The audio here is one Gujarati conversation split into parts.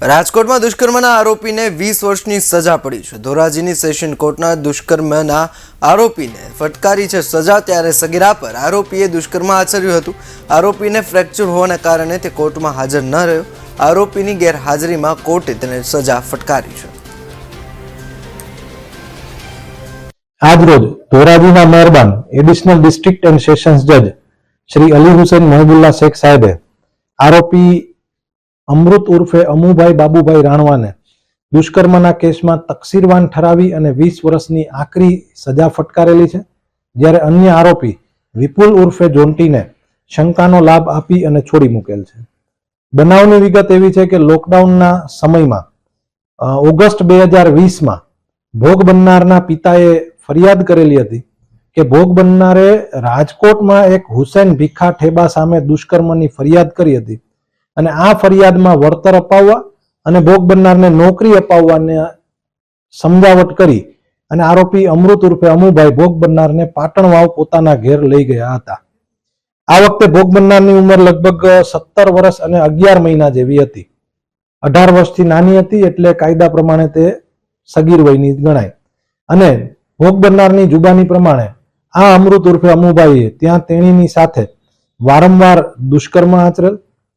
રાજકોટમાં દુષ્કર્મના આરોપીને વીસ વર્ષની સજા પડી છે. ધોરાજીની સેશન કોર્ટના દુષ્કર્મના આરોપીને ફટકારી છે સજા, ત્યારે સગીરા પર આરોપીએ દુષ્કર્મ આચર્યું હતું. આરોપીને ફ્રેક્ચર હોવાના કારણે તે કોર્ટમાં હાજર ન રહ્યો. આરોપીની ગેરહાજરીમાં કોર્ટે તેને સજા ફટકારી છે. આજરોજ ધોરાજીના મહેરબાન એડિશનલ ડિસ્ટ્રિક્ટ એન્ડ સેશન્સ જજ શ્રી અલી હુસેન મહેબુલ્લા શેખ સાહેબે આરોપી અમૃત ઉર્ફે અમુભાઈ બાબુભાઈ રાણવાને દુષ્કર્મના કેસમાં તકસીરવાન ઠરાવી અને વીસ વર્ષની આકરી સજા ફટકારેલી છે, જ્યારે અન્ય આરોપી વિપુલ ઉર્ફે જોન્ટીને શંકાનો લાભ આપી અને છોડી મૂકેલ છે. બનાવની વિગત એવી છે કે લોકડાઉનના સમયમાં ઓગસ્ટ બે હજાર વીસમાં ભોગ બનનારના પિતાએ ફરિયાદ કરેલી હતી કે ભોગ બનનારે રાજકોટમાં એક હુસેન ભીખા ઠેબા સામે દુષ્કર્મની ફરિયાદ કરી હતી. અને આ ફરિયાદમાં વળતર અપાવવા અને ભોગ બનનારને નોકરી અપાવવાને સમજાવટ કરી અને આરોપી અમૃત ઉર્ફે અમુભાઈ ભોગ બનનારને પાટણ વાવ પોતાના ઘેર લઈ ગયા હતા. આ વખતે ભોગ બનનારની ઉંમર લગભગ સત્તર વર્ષ અને અગિયાર મહિના જેવી હતી. અઢાર વર્ષથી નાની હતી એટલે કાયદા પ્રમાણે તે સગીર વયની ગણાય. અને ભોગ બનનારની જુબાની પ્રમાણે આ અમૃત ઉર્ફે અમુભાઈએ ત્યાં તેણીની સાથે વારંવાર દુષ્કર્મ આચરેલ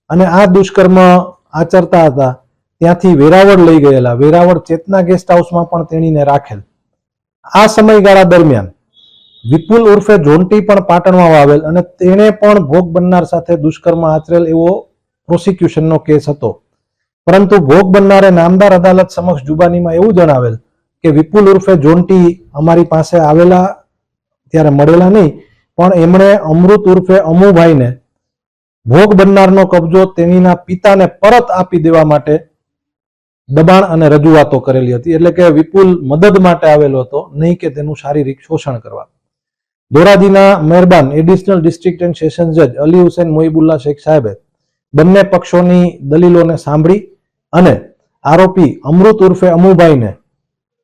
અને આ દુષ્કર્મ આચરતા હતા. ત્યાંથી વેરાવળ લઈ ગયેલા. વેરાવળ ચેતના ગેસ્ટ હાઉસમાં પણ તેણીને રાખેલ. આ સમયગાળા દરમિયાન વિપુલ ઉર્ફે જોન્ટી પણ પાટણમાં આવેલ અને તેણે પણ ભોગ બનનાર સાથે દુષ્કર્મ આચરેલ એવો પ્રોસિક્યુશનનો કેસ હતો. પરંતુ ભોગ બનનારે નામદાર અદાલત સમક્ષ જુબાનીમાં એવું જણાવેલ કે વિપુલ ઉર્ફે જોન્ટી અમારી પાસે આવેલા, ત્યારે મળેલા નહીં, પણ એમણે અમૃત ઉર્ફે અમુભાઈને ભોગ બનનારનો કબજો તેણીના પિતાને પરત આપી દેવા માટે દબાણ અને રજૂઆતો કરેલી હતી. એટલે કે વિપુલ મદદ માટે આવેલો હતો, નહીં કે તેનું શારીરિક શોષણ કરવા. ધોરાજીના મહેરબાન એડિશનલ ડિસ્ટ્રિક્ટ એન્ડ સેશન જજ અલી હુસેન મોહિબુલ્લા શેખ સાહેબે બંને પક્ષોની દલીલોને સાંભળી અને આરોપી અમૃત ઉર્ફે અમુભાઈને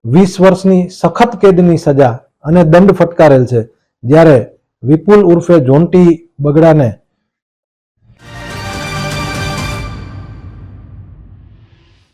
વીસ વર્ષની સખત કેદની સજા અને દંડ ફટકારેલ છે. જ્યારે વિપુલ ઉર્ફે જોન્ટી બગડાને